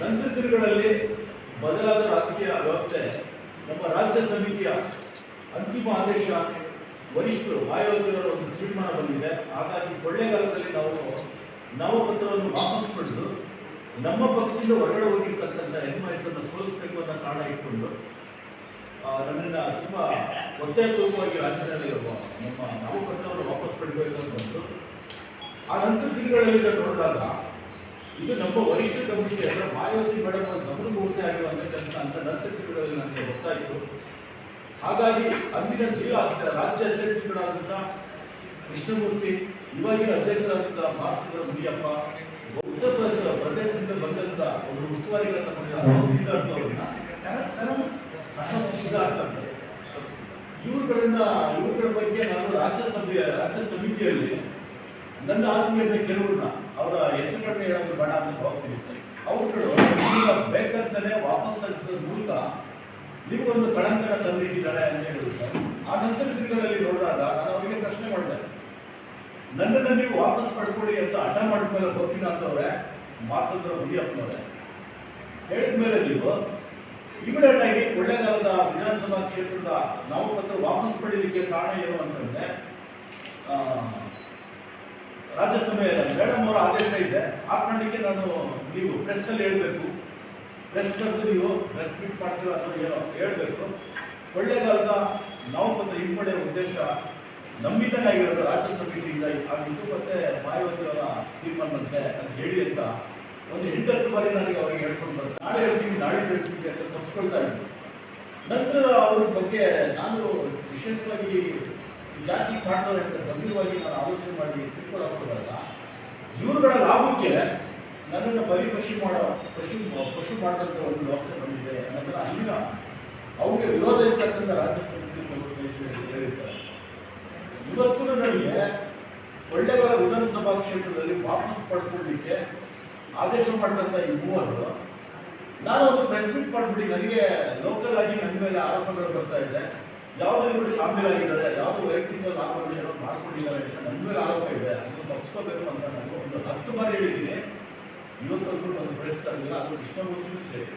ನಂತರ ದಿನಗಳಲ್ಲಿ ಬದಲಾದ ರಾಜಕೀಯ ವ್ಯವಸ್ಥೆ, ನಮ್ಮ ರಾಜ್ಯ ಸಮಿತಿಯ ಅಂತಿಮ ಆದೇಶ, ವರಿಷ್ಠರು, ಆಯೋಗದವರ ಒಂದು ತೀರ್ಮಾನ ಬಂದಿದೆ. ಹಾಗಾಗಿ ಕೊಳ್ಳೆಗಾಲದಲ್ಲಿ ನಾವು ನಾಮಪತ್ರವನ್ನು ವಾಪಸ್ ಪಡೆದು ನಮ್ಮ ಪಕ್ಷದಿಂದ ಹೊರಗಡೆ ಹೋಗಿರ್ತಕ್ಕಂಥ ಎನ್ ಮಹೇಶನ್ನು ಸೋಲಿಸಬೇಕು ಅನ್ನೋ ಕಾರಣ ಇಟ್ಕೊಂಡು ನನ್ನನ್ನು ತುಂಬ ಒತ್ತಾಯಪೂರ್ವಕವಾಗಿ ರಾಜ್ಯದಲ್ಲಿರುವ ನಮ್ಮ ನಾಮಪತ್ರವನ್ನು ವಾಪಸ್ ಪಡಿಬೇಕು ಅಂತ ಬಂತು. ಆ ನಂತರ ದಿನಗಳಲ್ಲಿ ನೋಡಿದಾಗ ಇದು ನಮ್ಮ ವರಿಷ್ಠ ಕಮಿಟಿ ಅಂದರೆ ಮಾಯಾವತಿ ಮೇಡಮ್ ಮೂರ್ತಿ ಆಗಿರುವಂಥ ಕೆಲಸ ಅಂತ ನಂತರಗಳಲ್ಲಿ ನನಗೆ ಗೊತ್ತಾಯಿತು. ಹಾಗಾಗಿ ಅಂದಿನ ಜಿಲ್ಲಾ ರಾಜ್ಯ ಅಧ್ಯಕ್ಷರಾದಂಥ ಕೃಷ್ಣಮೂರ್ತಿ, ಇವಾಗಿನ ಅಧ್ಯಕ್ಷರಾದಂಥ ಭಾಸ್ಕರ ಮುನಿಯಪ್ಪ, ಉತ್ತರ ಪ್ರದೇಶ ಪ್ರದೇಶದಿಂದ ಬಂದಂಥ ಒಂದು ಉಸ್ತುವಾರಿಗಳನ್ನ ತಗೊಂಡ ಅಶೋಕ್ ಸಿದ್ಧಾರ್ಥ ಅಶೋಕ್ ಅಂತ. ಇವ್ರುಗಳಿಂದ, ಇವ್ರುಗಳ ಬಗ್ಗೆ ನಾನು ರಾಜ್ಯಸಭೆಯ ರಾಜ್ಯ ಸಮಿತಿಯಲ್ಲಿ ನನ್ನ ಆತ್ಮೀಯತೆ ಕೆಲವ್ರನ್ನ ಅವರ ಹೆಸರುಗಳನ್ನ ಹೇಳೋದು ಬೇಡ ಅಂತ ಭಾವಿಸ್ತೀನಿ ಸರ್. ಅವ್ರುಗಳು ಈಗ ಬೇಕಂತಾನೆ ವಾಪಸ್ ತರಿಸೋದ್ರ ಮೂಲಕ ನಿಮಗೊಂದು ಕಳಂಕನ ತಂದಿಟ್ಟಿದ್ದಾರೆ ಅಂತ ಹೇಳಿದ್ರು ಸರ್. ಆ ನಂತರ ದಿನಗಳಲ್ಲಿ ನೋಡಿದಾಗ ನಾನು ಅವರಿಗೆ ಪ್ರಶ್ನೆ ಮಾಡಿದೆ. ನನ್ನನ್ನು ನೀವು ವಾಪಸ್ ಪಡ್ಕೊಳ್ಳಿ ಅಂತ ಹಠ ಮಾಡಿದ್ಮೇಲೆ ಗೋಪಿನಾಥ್ ಅವರೇ ಮಾಸಂದ್ರ ಮುಗಿಯಪ್ಪನವ್ರೆ ಹೇಳಿದ್ಮೇಲೆ ನೀವು ಇಮಿಡಿಯೇಟ್ ಆಗಿ ಕೊಳ್ಳೇಗಾಲದ ವಿಧಾನಸಭಾ ಕ್ಷೇತ್ರದ ನಾಮಪತ್ರ ವಾಪಸ್ ಪಡೀಲಿಕ್ಕೆ ಕಾರಣ ಏನು ಅಂತಂದ್ರೆ ಆ, ರಾಜ್ಯಸಭೆಯ ಮೇಡಮ್ ಅವರ ಆದೇಶ ಇದೆ. ಆ ಕಾರಣಕ್ಕೆ ನಾನು ನೀವು ಪ್ರೆಸ್ಸಲ್ಲಿ ಹೇಳಬೇಕು. ಪ್ರೆಸ್ ಕರೆದು ನೀವು ಪ್ರೆಸ್ ಮೀಟ್ ಮಾಡ್ತೀರ ಅನ್ನೋದು ಏನೋ ಹೇಳಬೇಕು. ಕೊಳ್ಳೇಗಾಲದ ನಾಮಪತ್ರ ಹಿಂಪಡೆಯುವ ಉದ್ದೇಶ ಆಗಿರೋದು ರಾಜ್ಯ ಸಮಿತಿಯಿಂದ ಆಗಿದ್ದು ಮತ್ತೆ ಮಾಯಾವತಿಯವರ ತೀರ್ಮಾನದಂತೆ ಅಂತ ಹೇಳಿ ಅಂತ ಒಂದು ಎಂಟತ್ತು ಬಾರಿ ನನಗೆ ಅವರಿಗೆ ಹೇಳ್ಕೊಂಡು ಬರ್ತಾರೆ ನಾಳೆ ಹೇಳ್ತೀನಿ ನಾಳೆ ಹೇಳ್ತೀನಿ ಅಂತ ತಪ್ಪಿಸ್ಕೊಳ್ತಾ ಇದ್ದೀನಿ ನಂತರ ಅವ್ರ ಬಗ್ಗೆ ನಾನು ವಿಶೇಷವಾಗಿ ಯಾಕೆ ಹೀಗೆ ಮಾಡ್ತಾರೆ ಅಂತ ಗಂಭೀರವಾಗಿ ನಾನು ಆಲೋಚನೆ ಮಾಡಿ ತಿಳ್ಕೊಳ್ಳೋಕೆ ಹೋದಾಗ ಇವ್ರುಗಳ ಲಾಭಕ್ಕೆ ನನ್ನನ್ನು ಬಲಿ ಪಶು ಮಾಡೋ, ಪಶು ಪಶು ಮಾಡಿದಂಥ ಒಂದು ವ್ಯವಸ್ಥೆ ಬಂದಿದೆ ಅನ್ನೋದನ್ನು ಅಲ್ಲಿನ ಅವ್ರಿಗೆ ವಿರೋಧ ಇರ್ತಕ್ಕಂಥ ರಾಜ್ಯ ಸಮಿತಿ ಹೇಳಿರ್ತಾರೆ. ಇವತ್ತು ನನಗೆ ಒಳ್ಳೆಗಳ ವಿಧಾನಸಭಾ ಕ್ಷೇತ್ರದಲ್ಲಿ ವಾಪಸ್ ಪಡ್ಕೊಳ್ಳಿಕ್ಕೆ ಆದೇಶ ಮಾಡಿದಂಥ ಈ ಮೂವರು, ನಾನು ಒಂದು ಪ್ರೆಸ್ ಮೀಟ್ ಮಾಡಿಬಿಡಿ, ನನಗೆ ಲೋಕಲ್ ಆಗಿ ನನ್ನ ಮೇಲೆ ಆರೋಪಗಳು ಬರ್ತಾ ಇದೆ. ಯಾವುದೋ ಇವರು ಶಾಮೀಲಾಗಿದ್ದಾರೆ ಯಾವುದೋ ಅಂತ ನನ್ನ ಮೇಲೆ ಆರೋಪ ಇದೆ. ಅದನ್ನು ತಪ್ಪಿಸ್ಕೋಬೇಕು ಅಂತ ನಾನು ಒಂದು ಹತ್ತು ಬಾರಿ ಹೇಳಿದ್ದೀನಿ. ಇವತ್ತು ಒಂದು ಬೆಳೆಸ್ತಾ ಇರಲಿಲ್ಲ. ಅದು ಕೃಷ್ಣಮೂರ್ತಿನೂ ಸೇರಿ.